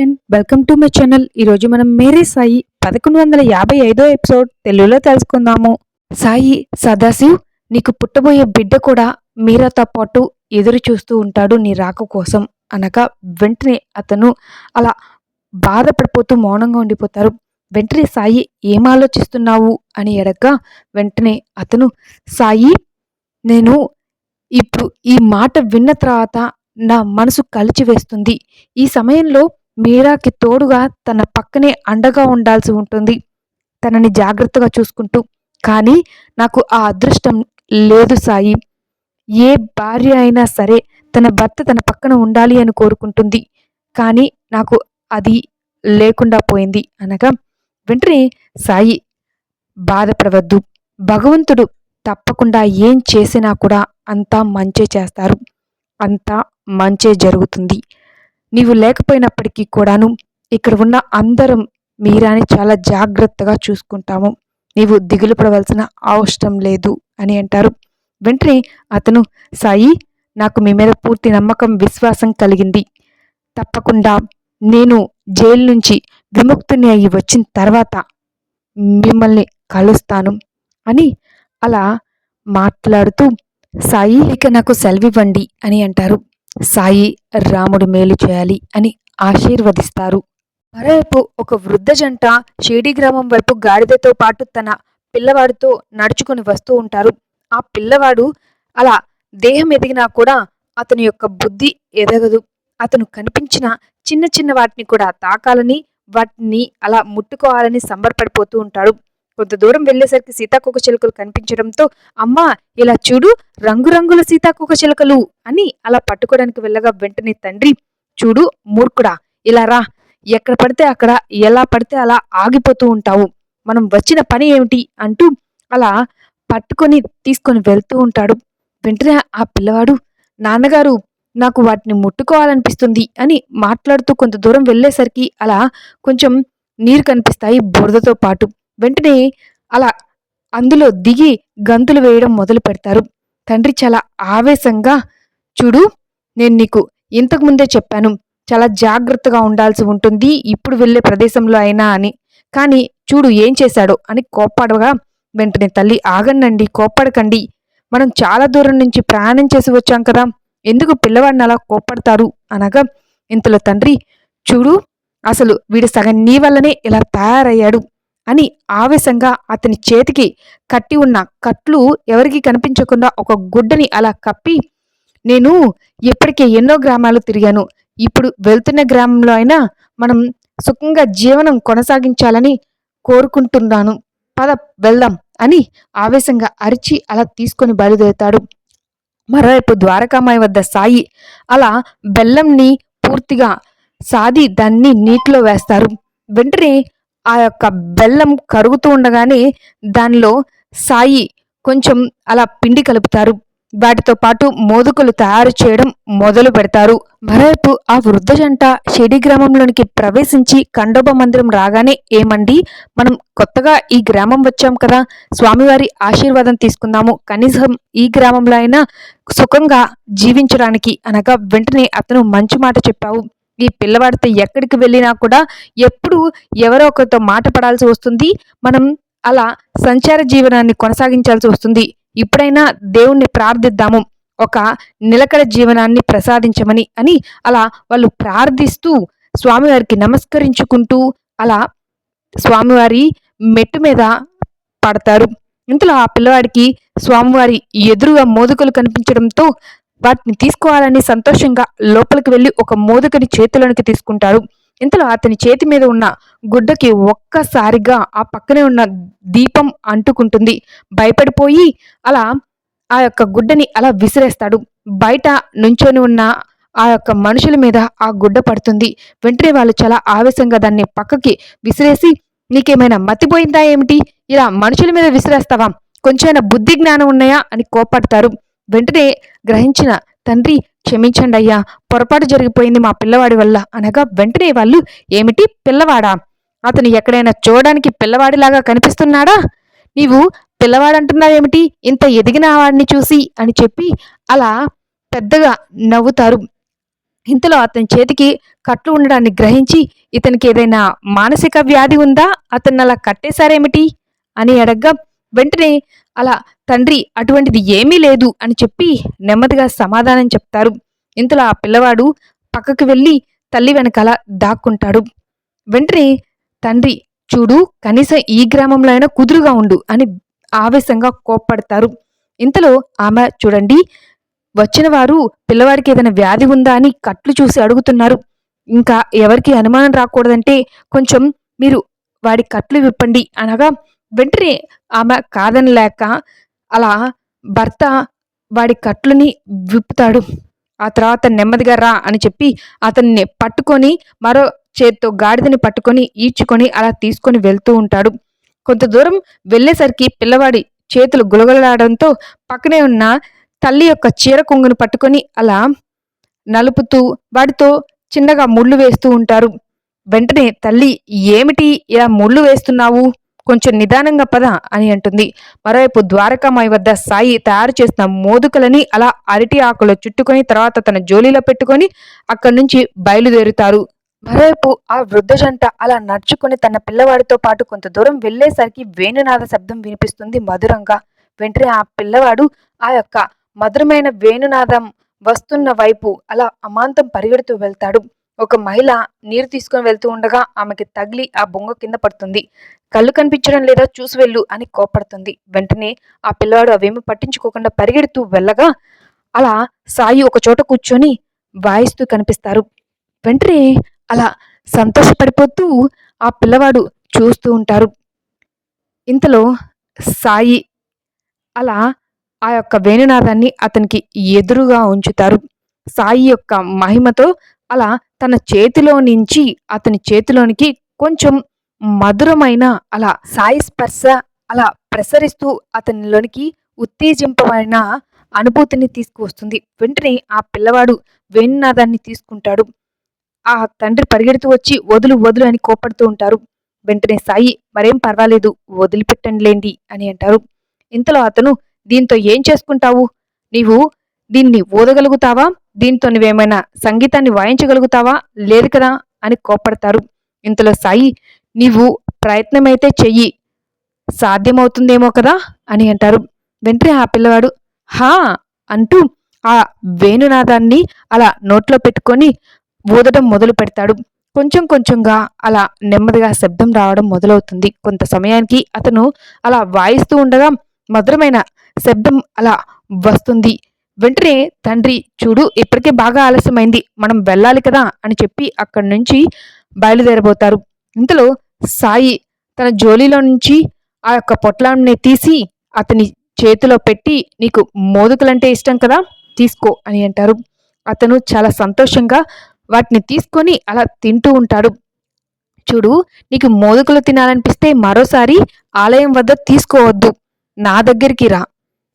Friend welcome to my channel ఈరోజు మనం Mary Sai పదకొండు వందల యాభై ఐదో ఎపిసోడ్ తెలుగులో తెలుసుకుందాము. సాయి సదాశివ్ నీకు పుట్టబోయే బిడ్డ కూడా మీరాతో పాటు ఎదురు చూస్తూ ఉంటాడు నీ రాక కోసం. అనగా వెంటనే అతను అలా బాధపడిపోతూ మౌనంగా ఉండిపోతారు. వెంటనే సాయి ఏం ఆలోచిస్తున్నావు? అని అడగగా వెంటనే అతను సాయి నేను ఇప్పుడు ఈ మాట విన్న తర్వాత నా మనసు కలిచివేస్తుంది. ఈ సమయంలో మీరాకి తోడుగా తన పక్కనే అండగా ఉండాల్సి ఉంటుంది. తనని జాగ్రత్తగా చూసుకుంటూ. కానీ నాకు ఆ అదృష్టం లేదు సాయి. ఏ భార్య అయినా సరే తన భర్త తన పక్కన ఉండాలి అని కోరుకుంటుంది. కానీ నాకు అది లేకుండా పోయింది అనగా వెంటనే సాయి బాధపడవద్దు. భగవంతుడు తప్పకుండా ఏం చేసినా కూడా అంతా మంచే చేస్తారు. అంతా మంచే జరుగుతుంది. నీవు లేకపోయినప్పటికీ కూడాను ఇక్కడ ఉన్న అందరం మీరాని చాలా జాగ్రత్తగా చూసుకుంటాము. నీవు దిగులు పడవలసిన అవసరం లేదు అని అంటారు. వెంటనే అతను సాయి నాకు మీ మీద పూర్తి నమ్మకం విశ్వాసం కలిగింది. తప్పకుండా నేను జైలు నుంచి విముక్తుని అయ్యి వచ్చిన తర్వాత మిమ్మల్ని కలుస్తాను అని అలా మాట్లాడుతూ సాయి ఇక నాకు సెలవివ్వండి అని అంటారు. సాయి రాముడు మేలు చేయాలి అని ఆశీర్వదిస్తారు. మరోవైపు ఒక వృద్ధ జంట షేడి గ్రామం వైపు గాడిదతో పాటు తన పిల్లవాడితో నడుచుకుని వస్తూ ఉంటారు. ఆ పిల్లవాడు అలా దేహం ఎదిగినా కూడా అతని యొక్క బుద్ధి ఎదగదు. అతను కనిపించిన చిన్న చిన్న వాటిని కూడా తాకాలని వాటిని అలా ముట్టుకోవాలని సంబరపడిపోతూ ఉంటాడు. కొంత దూరం వెళ్ళేసరికి సీతాకోక చిలుకలు కనిపించడంతో అమ్మా ఇలా చూడు రంగురంగుల సీతాకోక చిలుకలు అని అలా పట్టుకోవడానికి వెళ్ళగా వెంటనే తండ్రి చూడు మూర్ఖుడా ఇలా రా. ఎక్కడ పడితే అక్కడ ఎలా పడితే అలా ఆగిపోతూ ఉంటావు. మనం వచ్చిన పని ఏమిటి? అంటూ అలా పట్టుకొని తీసుకొని వెళ్తూ ఉంటాడు. వెంటనే ఆ పిల్లవాడు నాన్నగారు నాకు వాటిని ముట్టుకోవాలనిపిస్తుంది అని మాట్లాడుతూ కొంత దూరం వెళ్ళేసరికి అలా కొంచెం నీరు కనిపిస్తాయి బురదతో పాటు. వెంటనే అలా అందులో దిగి గంతులు వేయడం మొదలు పెడతారు. తండ్రి చాలా ఆవేశంగా చూడు నేను నీకు ఇంతకుముందే చెప్పాను చాలా జాగ్రత్తగా ఉండాల్సి ఉంటుంది ఇప్పుడు వెళ్ళే ప్రదేశంలో అయినా అని. కానీ చూడు ఏం చేశాడో అని కోప్పడగా వెంటనే తల్లి ఆగండి కోప్పడకండి. మనం చాలా దూరం నుంచి ప్రయాణం చేసి వచ్చాం కదా ఎందుకు పిల్లవాడిని అలా కోప్పడతారు? అనగా ఇంతలో తండ్రి చూడు అసలు వీడు సగం నీ వల్లనే ఇలా తయారయ్యాడు. అని ఆవేశంగా అతని చేతికి కట్టి ఉన్న కట్లు ఎవరికి కనిపించకుండా ఒక గుడ్డని అలా కప్పి నేను ఇప్పటికే ఎన్నో గ్రామాలు తిరిగాను. ఇప్పుడు వెళ్తున్న గ్రామంలో అయినా మనం సుఖంగా జీవనం కొనసాగించాలని కోరుకుంటున్నాను. పద వెళ్దాం అని ఆవేశంగా అరిచి అలా తీసుకొని బయలుదేరుతాడు. మరోవైపు ద్వారకామాయి వద్ద సాయి అలా బెల్లంని పూర్తిగా సాది దాన్ని నీటిలో వేస్తారు. వెంటనే ఆ యొక్క బెల్లం కరుగుతూ ఉండగానే దానిలో సాయి కొంచెం అలా పిండి కలుపుతారు. వాటితో పాటు మోదుకలు తయారు చేయడం మొదలు పెడతారు. మరోవైపు ఆ వృద్ధ జంట షెడి గ్రామంలోనికి ప్రవేశించి కండోబ మందిరం రాగానే ఏమండి? మనం కొత్తగా ఈ గ్రామం వచ్చాం కదా స్వామివారి ఆశీర్వాదం తీసుకుందాము. కనీసం ఈ గ్రామంలో అయినా సుఖంగా జీవించడానికి అనగా వెంటనే అతను మంచి మాట చెప్పావు. ఈ పిల్లవాడితో ఎక్కడికి వెళ్ళినా కూడా ఎప్పుడు ఎవరో ఒకరితో మాట పడాల్సి వస్తుంది. మనం అలా సంచార జీవనాన్ని కొనసాగించాల్సి వస్తుంది. ఇప్పుడైనా దేవుణ్ణి ప్రార్థిద్దాము. ఒక నిలకడ జీవనాన్ని ప్రసాదించమని అని అలా వాళ్ళు ప్రార్థిస్తూ స్వామివారికి నమస్కరించుకుంటూ అలా స్వామివారి మెట్టు మీద పడతారు. ఇంతలో ఆ పిల్లవాడికి స్వామివారి ఎదురుగా మోదుకలు కనిపించడంతో వాటిని తీసుకోవాలని సంతోషంగా లోపలికి వెళ్ళి ఒక మోదుకని చేతిలోనికి తీసుకుంటారు. ఇంతలో అతని చేతి మీద ఉన్న గుడ్డకి ఒక్కసారిగా ఆ పక్కనే ఉన్న దీపం అంటుకుంటుంది. భయపడిపోయి అలా ఆ యొక్క గుడ్డని అలా విసిరేస్తాడు. బయట నుంచొని ఉన్న ఆ యొక్క మనుషుల మీద ఆ గుడ్డ పడుతుంది. వెంటనే వాళ్ళు చాలా ఆవేశంగా దాన్ని పక్కకి విసిరేసి నీకేమైనా మతిపోయిందా ఏమిటి? ఇలా మనుషుల మీద విసిరేస్తావా? కొంచెమైనా బుద్ధి జ్ఞానం ఉన్నాయా? అని కోపడతారు వెంటనే గ్రహించిన తండ్రి క్షమించండి అయ్యా పొరపాటు జరిగిపోయింది మా పిల్లవాడి వల్ల. అనగా వెంటనే వాళ్ళు ఏమిటి పిల్లవాడా? అతను ఎక్కడైనా చూడడానికి పిల్లవాడిలాగా కనిపిస్తున్నాడా? నీవు పిల్లవాడంటున్నావేమిటి? ఇంత ఎదిగిన వాడిని చూసి అని చెప్పి అలా పెద్దగా నవ్వుతారు. ఇంతలో అతని చేతికి కట్లు ఉండడాన్ని గ్రహించి ఇతనికి ఏదైనా మానసిక వ్యాధి ఉందా? అతన్ని అలా కట్టేశారేమిటి? అని అడగ్గా వెంటనే అలా తండ్రి అటువంటిది ఏమీ లేదు అని చెప్పి నెమ్మదిగా సమాధానం చెప్తారు. ఇంతలో ఆ పిల్లవాడు పక్కకు వెళ్ళి తల్లి వెనకాల దాక్కుంటాడు. వెంటనే తండ్రి చూడు కనీసం ఈ గ్రామంలో అయినా కుదురుగా ఉండు అని ఆవేశంగా కోప్పడతారు. ఇంతలో ఆమె చూడండి వచ్చిన వారు పిల్లవాడికి ఏదైనా వ్యాధి ఉందా అని కట్లు చూసి అడుగుతున్నారు. ఇంకా ఎవరికి అనుమానం రాకూడదంటే కొంచెం మీరు వాడి కట్లు విప్పండి అనగా వెంటనే ఆమె కాదనలేక అలా భర్త వాడి కట్లుని విప్పుతాడు. ఆ తర్వాత నెమ్మదిగా రా అని చెప్పి అతన్ని పట్టుకొని మరో చేత్తో గాడిదని పట్టుకొని ఈడ్చుకొని అలా తీసుకొని వెళ్తూ ఉంటాడు. కొంత దూరం వెళ్ళేసరికి పిల్లవాడి చేతులు గులగలడాడంతో పక్కనే ఉన్న తల్లి యొక్క చీర కొంగును పట్టుకొని అలా నలుపుతూ వాడితో చిన్నగా ముళ్ళు వేస్తూ ఉంటారు. వెంటనే తల్లి ఏమిటి ఇలా ముళ్ళు వేస్తున్నావు? కొంచెం నిదానంగా పద అని అంటుంది. మరోవైపు ద్వారకామాయి వద్ద సాయి తయారు చేసిన మోదుకలని అలా అరటి ఆకులో చుట్టుకొని తర్వాత తన జోలీలో పెట్టుకొని అక్కడి నుంచి బయలుదేరుతారు. మరోవైపు ఆ వృద్ధ జంట అలా నడుచుకుని తన పిల్లవాడితో పాటు కొంత దూరం వెళ్ళేసరికి వేణునాద శబ్దం వినిపిస్తుంది మధురంగా. వెంటనే ఆ పిల్లవాడు ఆ యొక్క మధురమైన వేణునాదం వస్తున్న వైపు అలా అమాంతం పరిగెడుతూ వెళ్తాడు. ఒక మహిళ నీరు తీసుకొని వెళ్తూ ఉండగా ఆమెకి తగిలి ఆ బొంగ కింద పడుతుంది. కళ్ళు కనిపించడం లేదా చూసి వెళ్ళు అని కోపడుతుంది. వెంటనే ఆ పిల్లవాడు అవేమి పట్టించుకోకుండా పరిగెడుతూ వెళ్ళగా అలా సాయి ఒక చోట కూర్చొని వాయిస్తూ కనిపిస్తారు. వెంటనే అలా సంతోషపడిపోతూ ఆ పిల్లవాడు చూస్తూ ఉంటారు. ఇంతలో సాయి అలా ఆ యొక్క వేణునాదాన్ని అతనికి ఎదురుగా ఉంచుతారు. సాయి యొక్క మహిమతో అలా తన చేతిలో నుంచి అతని చేతిలోనికి కొంచెం మధురమైన అలా సాయి స్పర్శ అలా ప్రసరిస్తూ అతనిలోనికి ఉత్తేజింపబడిన అనుభూతిని తీసుకువస్తుంది. వెంటనే ఆ పిల్లవాడు వేణునాదాన్ని తీసుకుంటాడు. ఆ తండ్రి పరిగెడుతూ వచ్చి వదులు వదులు అని కోపడుతూ ఉంటారు. వెంటనే సాయి మరేం పర్వాలేదు వదిలిపెట్టండిలేండి అని అంటారు. ఇంతలో అతను దీంతో ఏం చేసుకుంటావు? నీవు దీన్ని ఓదగలుగుతావా? దీంతో నువ్వేమైనా సంగీతాన్ని వాయించగలుగుతావా? లేదు కదా అని కోపడతారు ఇంతలో సాయి నీవు ప్రయత్నమైతే చెయ్యి. సాధ్యమవుతుందేమో కదా? అని అంటారు. వెంటనే ఆ పిల్లవాడు హా! అంటూ ఆ వేణునాదాన్ని అలా నోట్లో పెట్టుకొని ఊదడం మొదలు పెడతాడు. కొంచెం కొంచెంగా అలా నెమ్మదిగా శబ్దం రావడం మొదలవుతుంది. కొంత సమయానికి అతను అలా వాయిస్తూ ఉండగా మధురమైన శబ్దం అలా వస్తుంది. వెంటనే తండ్రి చూడు ఇప్పటికే బాగా ఆలస్యమైంది. మనం వెళ్ళాలి కదా అని చెప్పి అక్కడి నుంచి బయలుదేరబోతారు. ఇంతలో సాయి తన జోలీలో నుంచి ఆ యొక్క పొట్లాన్ని తీసి అతని చేతిలో పెట్టి నీకు మోదుకలంటే ఇష్టం కదా తీసుకో అని అంటారు. అతను చాలా సంతోషంగా వాటిని తీసుకొని అలా తింటూ ఉంటాడు. చూడు నీకు మోదుకలు తినాలనిపిస్తే మరోసారి ఆలయం వద్ద తీసుకోవద్దు. నా దగ్గరికి రా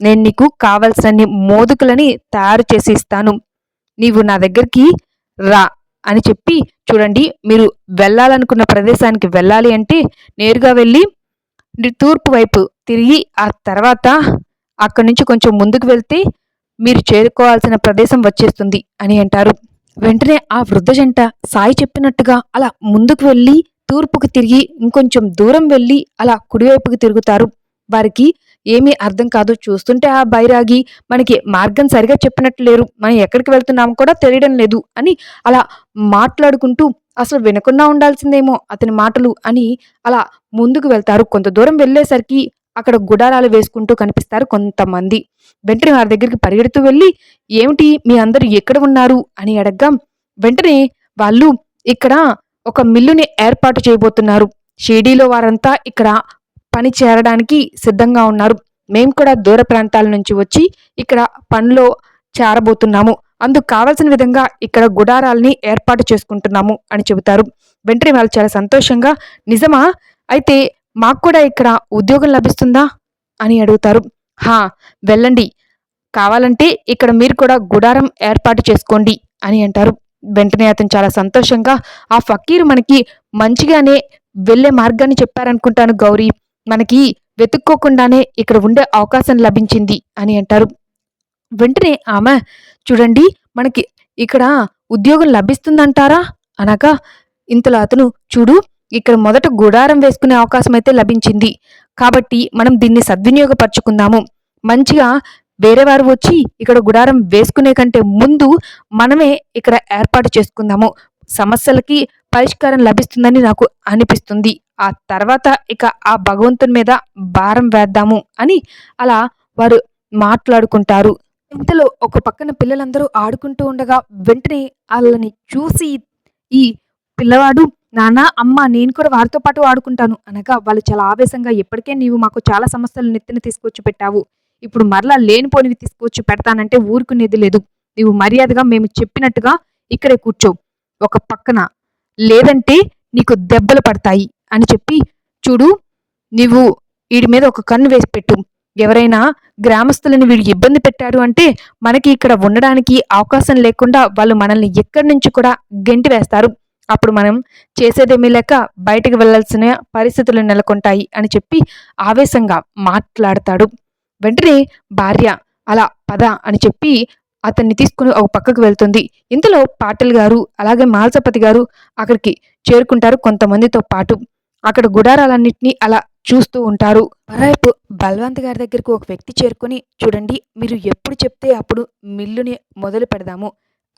నేను నీకు కావలసిన మోదుకులని తయారు చేసి ఇస్తాను. నీవు నా దగ్గరికి రా అని చెప్పి చూడండి మీరు వెళ్ళాలనుకున్న ప్రదేశానికి వెళ్ళాలి అంటే నేరుగా వెళ్ళి తూర్పు వైపు తిరిగి ఆ తర్వాత అక్కడి నుంచి కొంచెం ముందుకు వెళ్తే మీరు చేరుకోవాల్సిన ప్రదేశం వచ్చేస్తుంది అని అంటారు. వెంటనే ఆ వృద్ధ జంట సాయి చెప్పినట్టుగా అలా ముందుకు వెళ్ళి తూర్పుకు తిరిగి ఇంకొంచెం దూరం వెళ్ళి అలా కుడివైపుకు తిరుగుతారు. వారికి ఏమీ అర్థం కాదు. చూస్తుంటే ఆ బైరాగి మనకి మార్గం సరిగా చెప్పినట్లు లేరు. మనం ఎక్కడికి వెళ్తున్నామో కూడా తెలియడం లేదు అని అలా మాట్లాడుకుంటూ అసలు వినకుండా ఉండాల్సిందేమో అతని మాటలు అని అలా ముందుకు వెళ్తారు. కొంత దూరం వెళ్ళేసరికి అక్కడ గుడారాలు వేసుకుంటూ కనిపిస్తారు కొంతమంది. వెంటనే వారి దగ్గరికి పరిగెడుతూ వెళ్ళి ఏమిటి? మీ అందరూ ఎక్కడ ఉన్నారు? అని అడగ్గా వెంటనే వాళ్ళు ఇక్కడ ఒక మిల్లుని ఏర్పాటు చేయబోతున్నారు. షిర్డీలో వారంతా ఇక్కడ పని చేరడానికి సిద్ధంగా ఉన్నారు. మేము కూడా దూర ప్రాంతాల నుంచి వచ్చి ఇక్కడ పనిలో చేరబోతున్నాము. అందుకు కావలసిన విధంగా ఇక్కడ గుడారాల్ని ఏర్పాటు చేసుకుంటున్నాము అని చెబుతారు. వెంటనే వాళ్ళు చాలా సంతోషంగా నిజమా? అయితే మాకు కూడా ఇక్కడ ఉద్యోగం లభిస్తుందా? అని అడుగుతారు. హా వెళ్ళండి. కావాలంటే ఇక్కడ మీరు కూడా గుడారం ఏర్పాటు చేసుకోండి అని అంటారు. వెంటనే అతను చాలా సంతోషంగా ఆ ఫకీర్ మనకి మంచిగానే వెళ్ళే మార్గాన్ని చెప్పారనుకుంటాను గౌరీ. మనకి వెతుక్కోకుండానే ఇక్కడ ఉండే అవకాశం లభించింది అని అంటారు. వెంటనే ఆమె చూడండి మనకి ఇక్కడ ఉద్యోగం లభిస్తుందంటారా? అనగా ఇంతలో అతను చూడు ఇక్కడ మొదట గుడారం వేసుకునే అవకాశం అయితే లభించింది. కాబట్టి మనం దీన్ని సద్వినియోగపరచుకుందాము. మంచిగా వేరే వారు వచ్చి ఇక్కడ గుడారం వేసుకునే కంటే ముందు మనమే ఇక్కడ ఏర్పాటు చేసుకుందాము. సమస్యలకి పరిష్కారం లభిస్తుందని నాకు అనిపిస్తుంది. ఆ తర్వాత ఇక ఆ భగవంతుని మీద భారం వేద్దాము అని అలా వారు మాట్లాడుకుంటారు. ఇంతలో ఒక పక్కన పిల్లలందరూ ఆడుకుంటూ ఉండగా వెంటనే వాళ్ళని చూసి ఈ పిల్లవాడు నాన్న అమ్మ నేను కూడా వారితో పాటు ఆడుకుంటాను. అనగా వాళ్ళు చాలా ఆవేశంగా ఇప్పటికే నీవు మాకు చాలా సమస్యలు నెత్తిన తీసుకొచ్చి పెట్టావు. ఇప్పుడు మరలా లేనిపోనివి తీసుకొచ్చి పెడతానంటే ఊరుకునేది లేదు. నీవు మర్యాదగా మేము చెప్పినట్టుగా ఇక్కడే కూర్చో. ఒక పక్కన లేదంటే నీకు దెబ్బలు పడతాయి. అని చెప్పి చూడు నీవు వీడి మీద ఒక కన్ను వేసి పెట్టు. ఎవరైనా గ్రామస్తులను వీడు ఇబ్బంది పెట్టారు అంటే మనకి ఇక్కడ ఉండడానికి అవకాశం లేకుండా వాళ్ళు మనల్ని ఎక్కడి నుంచి కూడా గెంటి వేస్తారు. అప్పుడు మనం చేసేదేమీ లేక బయటకు వెళ్ళాల్సిన పరిస్థితులు నెలకొంటాయి అని చెప్పి ఆవేశంగా మాట్లాడతాడు. వెంటనే భార్య అలా పద అని చెప్పి అతన్ని తీసుకుని ఒక పక్కకు వెళ్తుంది. ఇంతలో పాటిల్ గారు అలాగే మాల్సపతి గారు అక్కడికి చేరుకుంటారు కొంతమందితో పాటు. అక్కడ గుడారాలన్నింటినీ అలా చూస్తూ ఉంటారు. మరోవైపు బల్వంత్ గారి దగ్గరకు ఒక వ్యక్తి చేరుకొని చూడండి మీరు ఎప్పుడు చెప్తే అప్పుడు మిల్లుని మొదలు పెడదాము.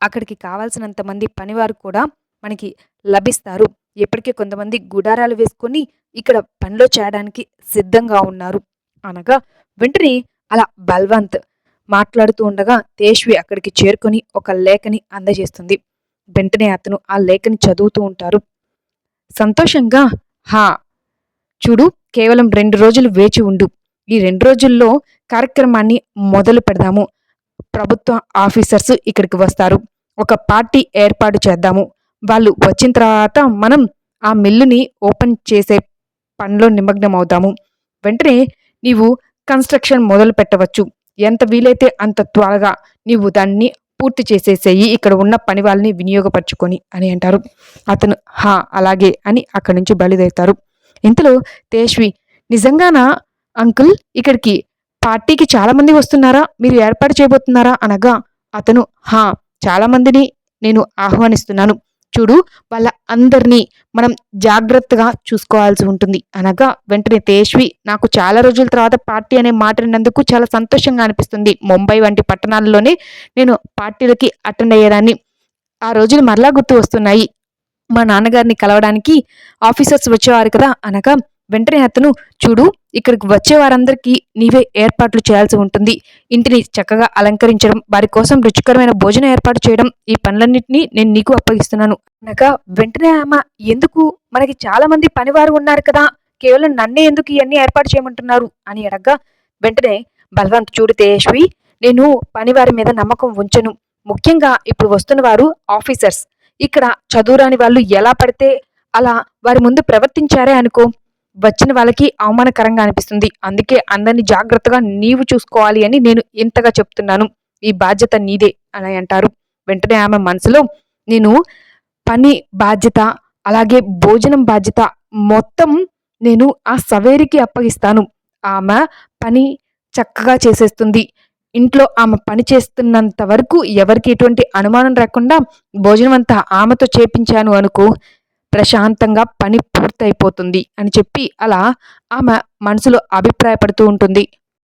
అక్కడికి కావాల్సినంత మంది పనివారు కూడా మనకి లభిస్తారు. ఇప్పటికే కొంతమంది గుడారాలు వేసుకొని ఇక్కడ పనిలో చేయడానికి సిద్ధంగా ఉన్నారు. అనగా వెంటనే అలా బల్వంత్ మాట్లాడుతూ ఉండగా తేష్వి అక్కడికి చేరుకొని ఒక లేఖని అందజేస్తుంది. వెంటనే అతను ఆ లేఖని చదువుతూ ఉంటారు. సంతోషంగా హా. చూడు కేవలం రెండు రోజులు వేచి ఉండు. ఈ రెండు రోజుల్లో కార్యక్రమాన్ని మొదలు పెడదాము. ప్రభుత్వ ఆఫీసర్స్ ఇక్కడికి వస్తారు. ఒక పార్టీ ఏర్పాటు చేద్దాము. వాళ్ళు వచ్చిన తర్వాత మనం ఆ మిల్లుని ఓపెన్ చేసే పనిలో నిమగ్నం అవుదాము వెంటనే నీవు కన్స్ట్రక్షన్ మొదలు పెట్టవచ్చు ఎంత వీలైతే అంత త్వరగా నీవు దాన్ని పూర్తి చేసేసేయి ఇక్కడ ఉన్న పని వాళ్ళని వినియోగపరచుకొని అని అంటారు. అతను హా అలాగే అని అక్కడి నుంచి బయలుదేరుతారు. ఇంతలో తేష్వి నిజంగానా అంకుల్? ఇక్కడికి పార్టీకి చాలా మంది వస్తున్నారా? మీరు ఏర్పాటు చేయబోతున్నారా? అనగా అతను హా చాలా మందిని నేను ఆహ్వానిస్తున్నాను. చూడు వాళ్ళ అందరినీ మనం జాగ్రత్తగా చూసుకోవాల్సి ఉంటుంది. అనగా వెంటనే తేష్వి నాకు చాలా రోజుల తర్వాత పార్టీ అనే మాట విన్నందుకు చాలా సంతోషంగా అనిపిస్తుంది. ముంబై వంటి పట్టణాల్లోనే నేను పార్టీలకి అటెండ్ అయ్యేదాన్ని. ఆ రోజులు మరలా గుర్తు వస్తున్నాయి. మా నాన్నగారిని కలవడానికి ఆఫీసర్స్ వచ్చేవారు కదా అనగా వెంటనే అతను చూడు ఇక్కడికి వచ్చే వారందరికీ నీవే ఏర్పాట్లు చేయాల్సి ఉంటుంది. ఇంటిని చక్కగా అలంకరించడం వారి కోసం రుచికరమైన భోజనం ఏర్పాటు చేయడం ఈ పనులన్నింటినీ నేను నీకు అప్పగిస్తున్నాను. అనగా వెంటనే ఆమె ఎందుకు? మనకి చాలా మంది పనివారు ఉన్నారు కదా. కేవలం నన్నే ఎందుకు ఇవన్నీ ఏర్పాటు చేయమంటున్నారు? అని అడగ్గా వెంటనే బలవంత్ చూడు తేజస్వి నేను పనివారి మీద నమ్మకం ఉంచను. ముఖ్యంగా ఇప్పుడు వస్తున్న వారు ఆఫీసర్స్. ఇక్కడ చదువురాని వాళ్ళు ఎలా పడితే అలా వారి ముందు ప్రవర్తించారే అనుకో. వచ్చిన వాళ్ళకి అవమానకరంగా అనిపిస్తుంది. అందుకే అందరినీ జాగ్రత్తగా నీవు చూసుకోవాలి అని నేను ఇంతగా చెప్తున్నాను. ఈ బాధ్యత నీదే అని అంటారు. వెంటనే ఆమె మనసులో నేను పని బాధ్యత అలాగే భోజనం బాధ్యత మొత్తం నేను ఆ సవేరికి అప్పగిస్తాను. ఆమె పని చక్కగా చేసేస్తుంది. ఇంట్లో ఆమె పని చేస్తున్నంత వరకు ఎవరికి ఎటువంటి అనుమానం రాకుండా భోజనం అంతా ఆమెతో చేపించాను అనుకో ప్రశాంతంగా పని పూర్తయిపోతుంది అని చెప్పి అలా ఆమె మనసులో అభిప్రాయపడుతూ ఉంటుంది.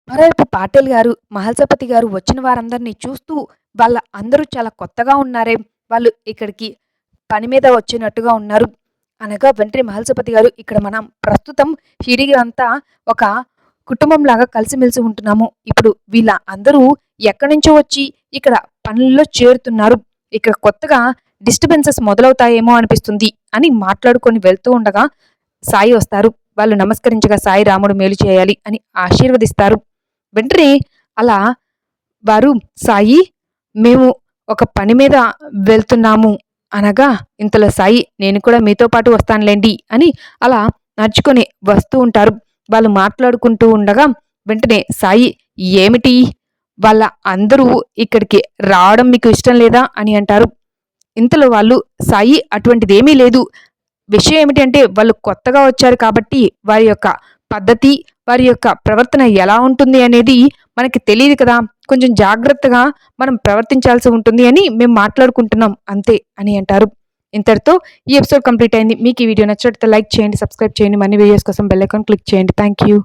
మరోవైపు పాటిల్ గారు మహల్సపతి గారు వచ్చిన వారందరినీ చూస్తూ వాళ్ళ అందరూ చాలా కొత్తగా ఉన్నారే వాళ్ళు ఇక్కడికి పని మీద వచ్చినట్టుగా ఉన్నారు. అనగా వెంటనే మహల్సపతి గారు ఇక్కడ మనం ప్రస్తుతం హిరిగి అంతా ఒక కుటుంబంలాగా కలిసిమెలిసి ఉంటున్నాము. ఇప్పుడు వీళ్ళ అందరూ ఎక్కడి నుంచో వచ్చి ఇక్కడ పనుల్లో చేరుతున్నారు. ఇక్కడ కొత్తగా డిస్టర్బెన్సెస్ మొదలవుతాయేమో అనిపిస్తుంది అని మాట్లాడుకొని వెళ్తూ ఉండగా సాయి వస్తారు. వాళ్ళు నమస్కరించగా సాయి రాముడు మేలు చేయాలి అని ఆశీర్వదిస్తారు. వెంటనే అలా వారు సాయి మేము ఒక పని మీద వెళ్తున్నాము అనగా ఇంతలో సాయి నేను కూడా మీతో పాటు వస్తానులేండి అని అలా నడుచుకొని వస్తూ ఉంటారు. వాళ్ళు మాట్లాడుకుంటూ ఉండగా వెంటనే సాయి ఏమిటి? వాళ్ళ అందరూ ఇక్కడికి రావడం మీకు ఇష్టం లేదా? అని అంటారు. ఇంతలో వాళ్ళు సాయి అటువంటిది ఏమీ లేదు. విషయం ఏమిటంటే వాళ్ళు కొత్తగా వచ్చారు కాబట్టి వారి యొక్క పద్ధతి వారి యొక్క ప్రవర్తన ఎలా ఉంటుంది అనేది మనకి తెలియదు కదా. కొంచెం జాగ్రత్తగా మనం ప్రవర్తించాల్సి ఉంటుంది అని మేము మాట్లాడుకుంటున్నాం. అంతే అని అంటారు. ఇంతటితో ఈ ఎపిసోడ్ కంప్లీట్ అయింది. మీకు ఈ వీడియో నచ్చినట్లయితే లైక్ చేయండి సబ్స్క్రైబ్ చేయండి. మనీ వీడియోస్ కోసం బెల్ ఐకాన్ క్లిక్ చేయండి. Thank you.